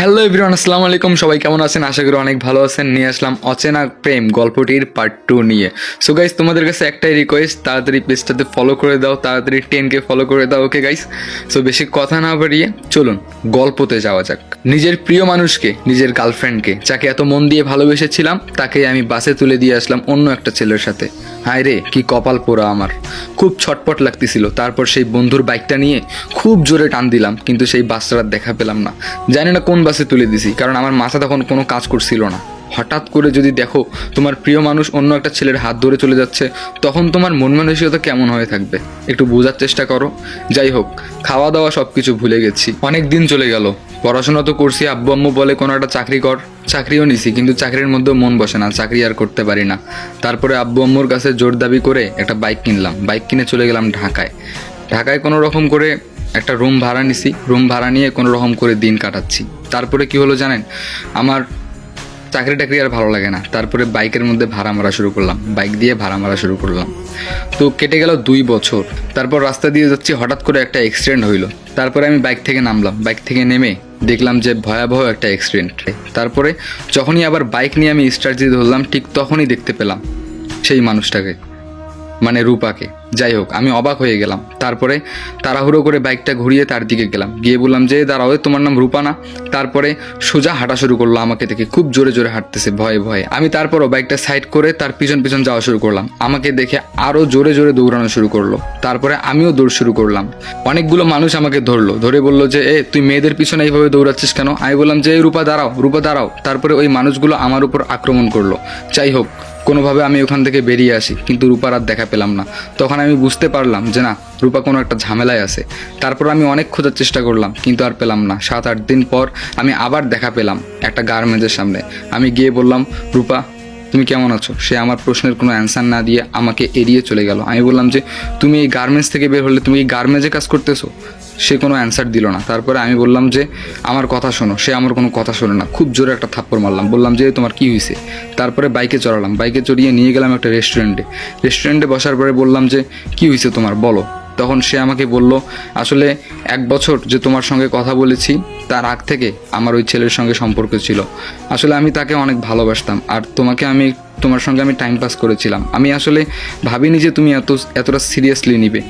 Hello everyone আসসালামু আলাইকুম। সবাই কেমন আছেন? আশা করি অনেক ভালো আছেন। নিয়ে আসলাম অচেনা প্রেম গল্পটির পার্ট টু নিয়ে। সো গাইস তোমাদের কাছে একটাই রিকোয়েস্ট তাড়াতাড়ি পেজটাতে ফলো করে দাও, তাড়াতাড়ি টেনকে ফলো করে দাও ওকে গাইস সো বেশি কথা না বাড়িয়ে চলুন, গল্পতে যাওয়া যাক। নিজের প্রিয় মানুষকে, নিজের গার্লফ্রেন্ডকে যাকে এত মন দিয়ে ভালোবেসেছিলাম, তাকে আমি বাসে তুলে দিয়ে আসলাম অন্য একটা ছেলের সাথে। হায় রে, কি কপাল পোড়া আমার। খুব ছটপট লাগতেছিল। তারপর সেই বন্ধুর বাইকটা নিয়ে খুব জোরে টান দিলাম, কিন্তু সেই বাসটার দেখা পেলাম না। জানি না কোন বাসে তুলে দিছি, কারণ আমার মাথা তখন কোনো কাজ করছিল না। হঠাৎ করে যদি দেখো, তোমার প্রিয় মানুষ অন্য একটা ছেলের হাত ধরে চলে যাচ্ছে, তখন তোমার মন মানসিকতা কেমন হয়ে থাকবে? একটু বোঝার চেষ্টা করো। যাই হোক খাওয়া দাওয়া সব কিছু ভুলে গেছি। অনেক দিন চলে গেল। পড়াশোনা তো করছি, আব্বু আম্মু বলে কোনো একটা চাকরি কর। চাকরিও নিছি, কিন্তু চাকরির মধ্যেও মন বসে না, চাকরি আর করতে পারি না। তারপরে আব্বু আম্মুর কাছে জোর দাবি করে একটা বাইক কিনলাম। বাইক কিনে চলে গেলাম ঢাকায়। ঢাকায় কোনো রকম করে একটা রুম ভাড়া নিছি রুম ভাড়া নিয়ে কোনো রকম করে দিন কাটাচ্ছি। তারপরে কি হলো জানেন? আমার চাকরি টাকরি আর ভালো লাগে না। তারপরে বাইকের মধ্যে ভাড়া মারা শুরু করলাম। বাইক দিয়ে ভাড়া মারা শুরু করলাম। তো কেটে গেল দুই বছর। তারপর রাস্তা দিয়ে যাচ্ছি, হঠাৎ করে একটা অ্যাক্সিডেন্ট হইল। তারপরে আমি বাইক থেকে নামলাম। বাইক থেকে নেমে দেখলাম যে ভয়াবহ একটা অ্যাক্সিডেন্ট তারপরে যখনই আবার বাইক নিয়ে আমি স্টার্ট দিয়ে ধরলাম, ঠিক তখনই দেখতে পেলাম সেই মানুষটাকে। মানে রূপাকে। যাই হোক, আমি অবাক হয়ে গেলাম। তারপরে তাড়াহুড়ো করে বাইকটা ঘুরিয়ে তার দিকে গেলাম। গিয়ে বললাম, যে, দাঁড়াও তোমার নাম রূপা না? তারপরে সোজা হাঁটা শুরু করল আমাকে দেখে। খুব জোরে জোরে হাঁটতেছে, ভয়ে ভয়ে। আমি তারপরও বাইকটা সাইড করে তার পিছন পিছন যাওয়া শুরু করলাম। আমাকে দেখে আরও জোরে জোরে দৌড়ানো শুরু করল। তারপরে আমিও দৌড় শুরু করলাম। অনেকগুলো মানুষ আমাকে ধরলো। ধরে বলল যে, এ, তুই মেয়েদের পিছনে এইভাবে দৌড়াচ্ছিস কেন? আমি বললাম যে রূপা, দাঁড়াও রূপা, দাঁড়াও। তারপরে ওই মানুষগুলো আমার উপর আক্রমণ করল। যাই হোক কোনোভাবে আমি ওখান থেকে বেরিয়ে আসি, কিন্তু রূপার আর দেখা পেলাম না। তখন আমি বুঝতে পারলাম যে না, রূপা কোনো একটা ঝামেলায় আছে। তারপর আমি অনেক খোঁজার চেষ্টা করলাম, কিন্তু আর পেলাম না। সাত, আট দিন পর আমি আবার দেখা পেলাম একটা গার্মেন্টসের সামনে। আমি গিয়ে বললাম, রূপা, তুমি কেমন আছো? সে আমার প্রশ্নের কোনো অ্যান্সার না দিয়ে আমাকে এড়িয়ে চলে গেল। আমি বললাম যে, তুমি এই গার্মেন্টস থেকে বের হলে তুমি এই গার্মেন্টসে কাজ করতেছো? সে কোনো অ্যান্সার দিল না। তারপরে আমি বললাম যে, আমার কথা শোনো। সে আমার কোনো কথা শোনে না। খুব জোরে একটা থাপ্পড় মারলাম। বললাম যে তোমার কি হয়েছে তারপরে বাইকে চড়ালাম। বাইকে চড়িয়ে নিয়ে গেলাম একটা রেস্টুরেন্টে রেস্টুরেন্টে বসার পরে বললাম যে, কি হয়েছে তোমার? বলো। তখন সে আমাকে বলল, আসলে এক বছর যে তোমার সঙ্গে কথা বলেছি, তার আগ থেকে আমার ওই ছেলের সঙ্গে সম্পর্ক ছিল। আসলে আমি তাকে অনেক ভালোবাসতাম। আর তোমাকে আমি তোমার সঙ্গে আমি টাইম পাস করেছিলাম। আমি আসলে ভাবিনি যে তুমি এত এতটা সিরিয়াসলি নিবে।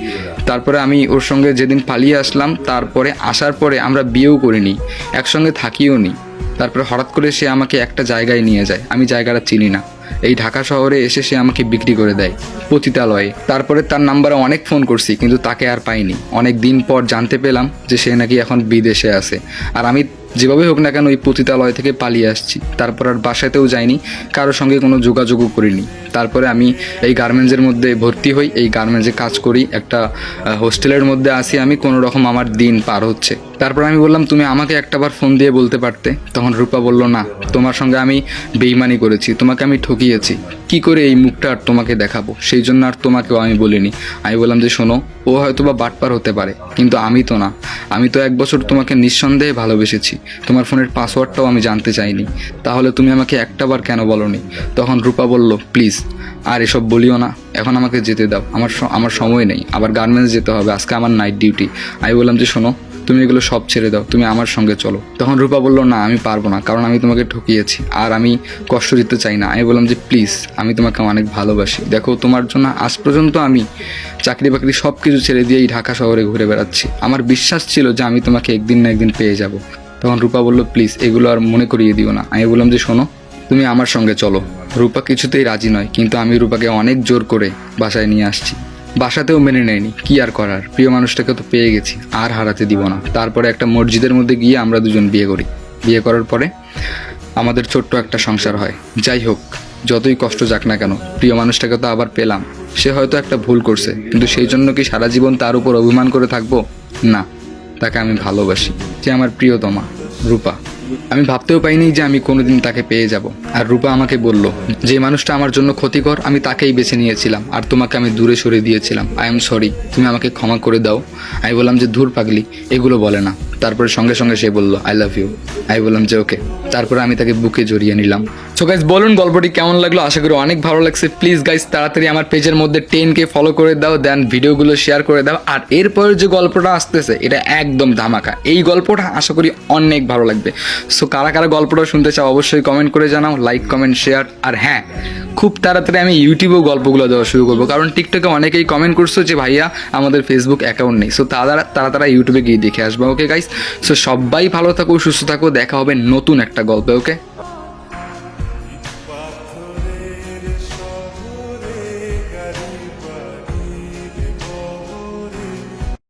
তারপরে আমি ওর সঙ্গে যেদিন পালিয়ে আসলাম, তারপরে আসার পরে আমরা বিয়েও করিনি, একসঙ্গে থাকিও নি। তারপরে হঠাৎ করে সে আমাকে একটা জায়গায় নিয়ে যায়। আমি জায়গাটা চিনি না। এই ঢাকা শহরে এসে সে আমাকে বিক্রি করে দেয় পতিতালয়ে। তারপরে তার নাম্বারে অনেক ফোন করছি, কিন্তু তাকে আর পাইনি। অনেক দিন পর জানতে পেলাম যে সে নাকি এখন বিদেশে আছে। আর আমি যেভাবে হোক না কেন ওই পতিতালয় থেকে পালিয়ে আসছি। তারপর আর বাসাতেও যাইনি কারোর সঙ্গে কোনো যোগাযোগও করিনি। তারপরে আমি এই গার্মেন্টসের মধ্যে ভর্তি হই, এই গার্মেন্টসে কাজ করি, একটা হোস্টেলের মধ্যে আসি আমি কোনো রকম আমার দিন পার হচ্ছে। তারপর আমি বললাম, তুমি আমাকে একটাবার ফোন দিয়ে বলতে পারতে? তখন রূপা বলল, না, তোমার সঙ্গে আমি বেইমানি করেছি, তোমাকে আমি ঠকিয়েছি। কি করে এই মুখটা আর তোমাকে দেখাবো? সেই জন্য আর তোমাকেও আমি বলিনি। আমি বললাম যে, শোনো, ও হয়তো বা বাটপার হতে পারে, কিন্তু আমি তো না। আমি তো এক বছর তোমাকে নিঃসন্দেহে ভালোবেসেছি। তোমার ফোনের পাসওয়ার্ডটাও আমি জানতে চাইনি। তাহলে তুমি আমাকে একটাবার কেন বলনি? তখন রূপা বলল, প্লিজ, আর এসব বলিও না। এখন আমাকে যেতে দাও। আমার আমার সময় নেই। আবার গার্মেন্টস যেতে হবে। আজকে আমার নাইট ডিউটি। আমি বললাম যে, শোনো তুমি এগুলো সব ছেড়ে দাও, তুমি আমার সঙ্গে চলো। তখন রূপা বলল, না, আমি পারব না, কারণ আমি তোমাকে ঠকিয়েছি, আর আমি কষ্ট দিতে চাই না। আমি বললাম যে, প্লিজ, আমি তোমাকে অনেক ভালোবাসি। দেখো, তোমার জন্য আজ পর্যন্ত আমি চাকরি বাকরি সব কিছু ছেড়ে দিয়ে এই ঢাকা শহরে ঘুরে বেড়াচ্ছি। আমার বিশ্বাস ছিল যে আমি তোমাকে একদিন না একদিন পেয়ে যাব। তখন রূপা বলল, প্লিজ, এগুলো আর মনে করিয়ে দিও না। আমি বললাম যে, শোনো, তুমি আমার সঙ্গে চলো। রূপা কিছুতেই রাজি নয়, কিন্তু আমি রূপাকে অনেক জোর করে বাসায় নিয়ে আসছি। বাসাতেও মেনে নেয়নি। কি আর করার? প্রিয় মানুষটাকে তো পেয়ে গেছি, আর হারাতে দিব না। তারপরে একটা মসজিদের মধ্যে গিয়ে আমরা দুজন বিয়ে করি। বিয়ে করার পরে আমাদের ছোট্ট একটা সংসার হয়। যাই হোক, যতই কষ্ট যাক না কেন, প্রিয় মানুষটাকে তো আবার পেলাম। সে হয়তো একটা ভুল করছে, কিন্তু সেই জন্য কি সারা জীবন তার উপর অভিমান করে থাকব? না, তাকে আমি ভালোবাসি। সে আমার প্রিয়তমা, রূপা। আমি ভাবতেও পাইনি যে আমি কোনোদিন তাকে পেয়ে যাব। আর রূপা আমাকে বলল, যে মানুষটা আমার জন্য ক্ষতিকর, আমি তাকেই বেছে নিয়েছিলাম। আর তোমাকে আমি দূরে সরে দিয়েছিলাম। আই এম সরি তুমি আমাকে ক্ষমা করে দাও। আমি বললাম যে, ধূর পাগলি, এগুলো বলে না। তারপরে সঙ্গে সঙ্গে সে বলল আই লাভ ইউ আমি বললাম যে ওকে তারপরে আমি তাকে বুকে জড়িয়ে নিলাম। সো গাইজ বলুন গল্পটি কেমন লাগল? আশা করি অনেক ভালো লাগছে। প্লিজ গাইজ তাড়াতাড়ি আমার পেজের মধ্যে টেন কে ফলো করে দাও দেন ভিডিওগুলো শেয়ার করে দাও। আর এরপরে যে গল্পটা আসতেছে, এটা একদম ধামাকা। এই গল্পটা আশা করি অনেক ভালো লাগবে। সো কারা কারা গল্পটা শুনতে চাও, অবশ্যই কমেন্ট করে জানাও লাইক কমেন্ট শেয়ার আর হ্যাঁ খুব তাড়াতাড়ি আমি ইউটিউবেও গল্পগুলো দেওয়া শুরু করব। কারণ টিকটকে অনেকেই কমেন্ট করছ যে, ভাইয়া, আমাদের ফেসবুক অ্যাকাউন্ট নেই। সো তারা তারা তারা ইউটিউবে গিয়ে দেখে আসবে। ওকে গাইস সো সবাই ভালো থাকো সুস্থ থাকো দেখা হবে নতুন একটা গল্পে ওকে